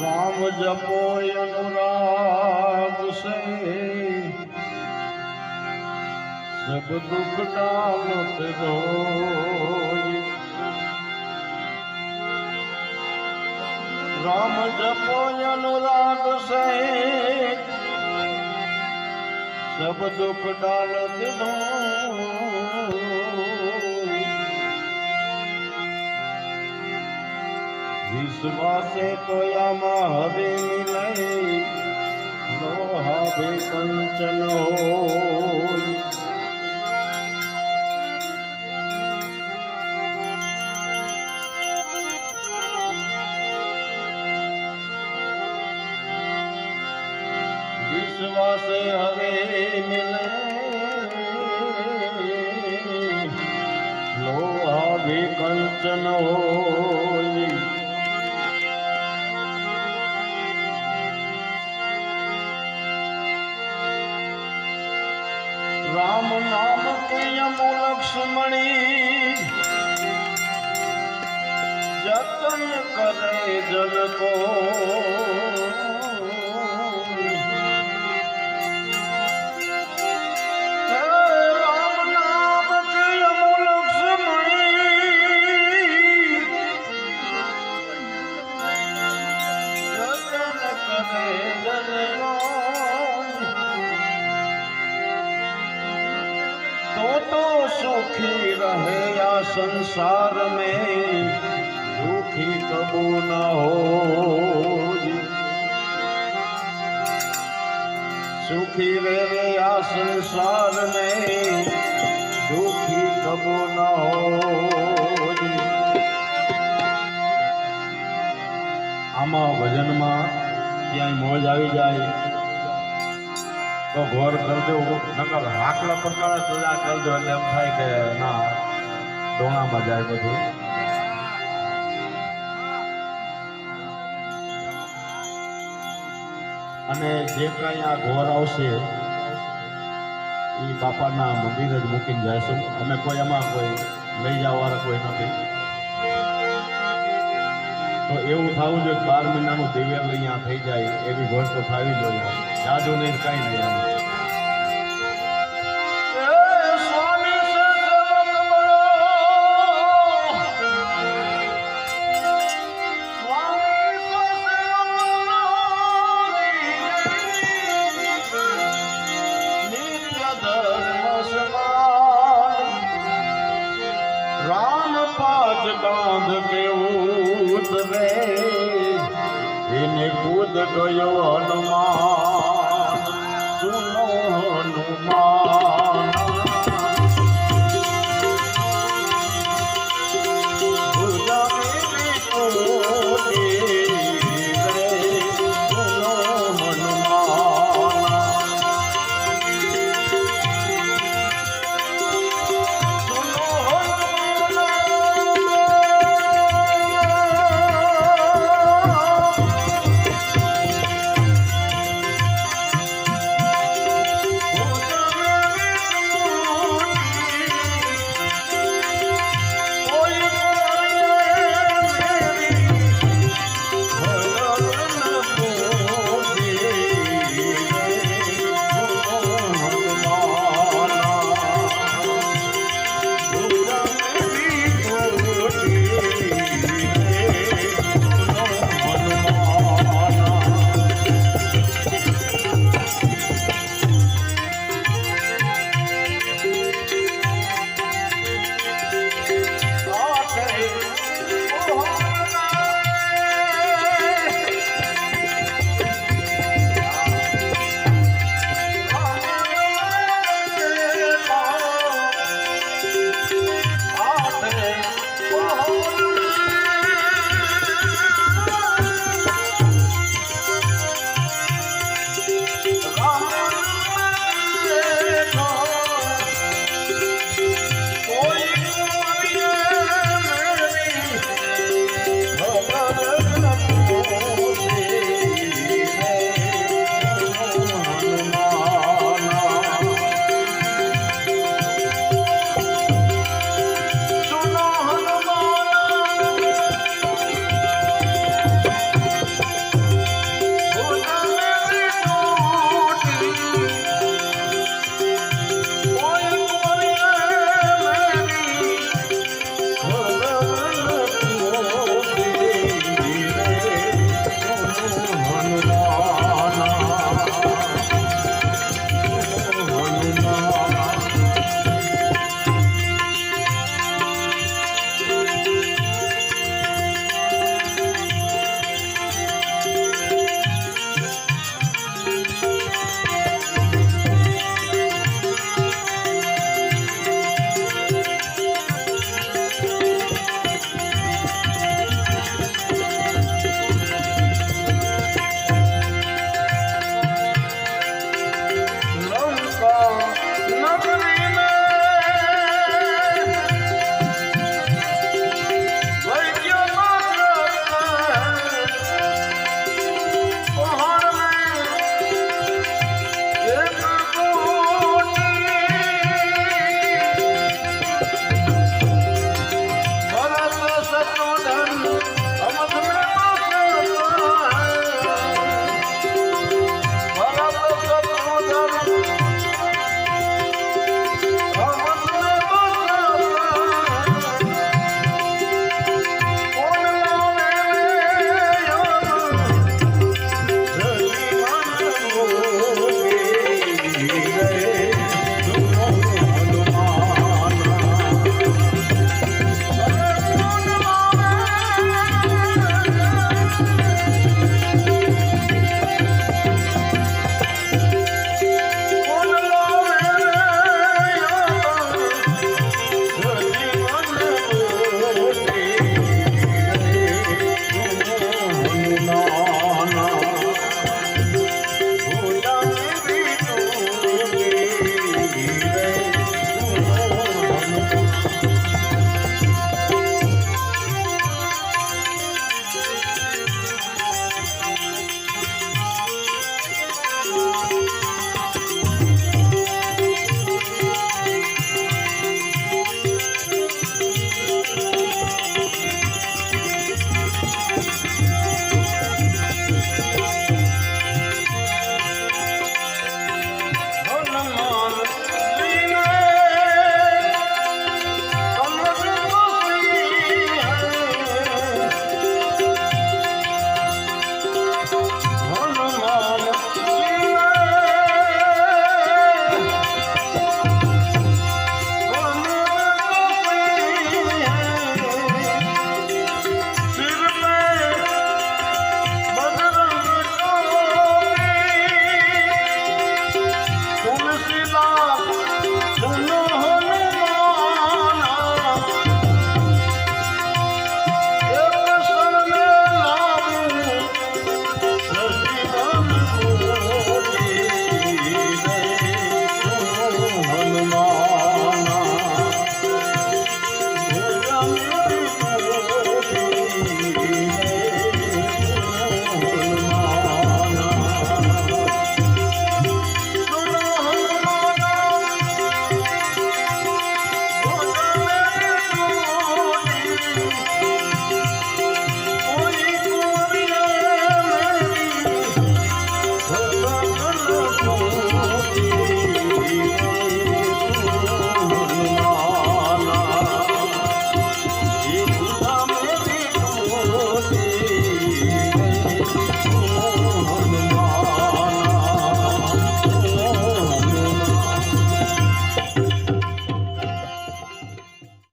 રામ જપો અનુરાગ સે સબ દુઃખ નામ તે રામ જપો અનુરાગ સહિત સબ દુઃખ ડાલ ધોઈ વિશ્વાસે તોયામાં હવે મિલય લોહા ભે કંચન હોય. લોહા ભે કંચન હોય. રામ નામ કે અમુ લક્ષ્મણી. જતન કરે જન તો તો સુખી રહે આ સંસાર મેં. દુખી કબો ન હો સુખી રહે આ સંસાર મેં. દુખી કબો ન હો આમાં ભજનમાં ક્યાંય મોજ આવી જાય? તો ઘોર કરજો નકર હાકલા પકડા સજા કરજો એટલે એમ થાય કે ના, ડોણામાં જાય બધું. અને જે કાંઈ આ ઘોર આવશે એ બાપાના મંદિર જ મૂકીને જઈશું અમે કોઈ એમાં કોઈ લઈ જવાવાળા કોઈ નથી. તો એવું થવું જોઈએ બાર મહિનાનું દિવ્ય અહીંયા થઈ જાય, એવી ઘોષ તો થવી જોઈએ. જાદુ નહીં કઈ નહીં બાંધ કેવું ઉતરે. એને કૂદ ગયો હનુમાન.